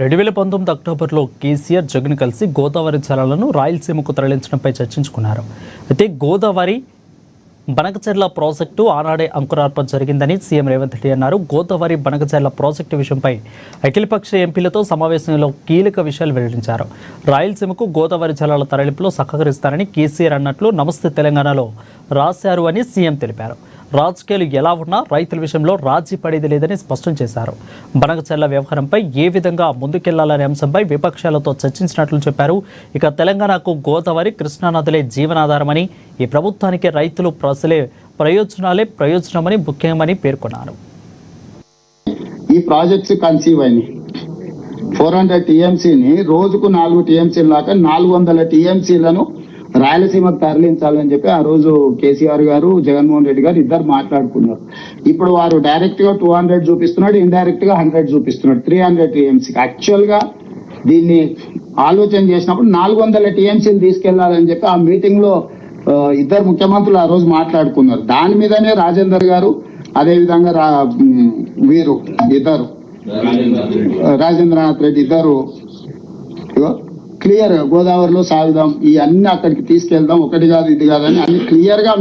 రెండు వేల పంతొమ్మిది అక్టోబర్లో కేసీఆర్ జగన్ కలిసి గోదావరి జలాలను రాయలసీమకు తరలించడంపై చర్చించుకున్నారు. అయితే గోదావరి బనకచెర్ల ప్రాజెక్టు ఆనాడే అంకురార్పణ జరిగిందని సీఎం రేవంత్ రెడ్డి అన్నారు. గోదావరి బనకచెర్ల ప్రాజెక్టు విషయంపై అఖిలపక్ష ఎంపీలతో సమావేశంలో కీలక విషయాలు వెల్లడించారు. రాయలసీమకు గోదావరి జలాల తరలింపులో సహకరిస్తారని కేసీఆర్ అన్నట్లు నమస్తే తెలంగాణలో రాశారు అని సీఎం తెలిపారు. రాజకీయాలు ఎలా ఉన్నా రైతుల విషయంలో రాజీ పడేది లేదని స్పష్టం చేశారు. బనగచెల్ల వ్యవహారంపై ఏ విధంగా ముందుకెళ్ళాలనే అంశంపై విపక్షాలతో చర్చించినట్లు చెప్పారు. ఇక తెలంగాణకు గోదావరి కృష్ణానదులే జీవనాధారమని ఈ ప్రభుత్వానికి రైతులు ప్రజలే ప్రయోజనాలే ప్రయోజనమని ముఖ్యమని పేర్కొన్నారు. ఈ ప్రాజెక్ట్స్ కన్సీవ్ అయినాయి. ఫోర్ హండ్రెడ్ టీఎంసీని రోజుకు నాలుగు టీఎంసీ దాకా నాలుగు వందల టీఎంసీలను రాయలసీమకు తరలించాలని చెప్పి ఆ రోజు కేసీఆర్ గారు జగన్మోహన్ రెడ్డి గారు ఇద్దరు మాట్లాడుకున్నారు. ఇప్పుడు వారు డైరెక్ట్గా టూ హండ్రెడ్ చూపిస్తున్నాడు ఇండైరెక్ట్గా హండ్రెడ్ చూపిస్తున్నాడు. త్రీ హండ్రెడ్ టీఎంసీకి. యాక్చువల్గా దీన్ని ఆలోచన చేసినప్పుడు నాలుగు వందల టీఎంసీలు తీసుకెళ్ళాలని చెప్పి ఆ మీటింగ్లో ఇద్దరు ముఖ్యమంత్రులు ఆ రోజు మాట్లాడుకున్నారు. దాని మీదనే రాజేందర్ గారు అదే విధంగా రా ఉమ్, వీరు ఇద్దరు. రాజేంద్రనాథ్ రెడ్డి. ఇద్దరు. క్లియర్ గోదావరిలో సాగుదాం ఈ అన్ని అక్కడికి తీసుకెళ్దాం. ఒకటి కాదు ఇది కాదని అన్ని క్లియర్గా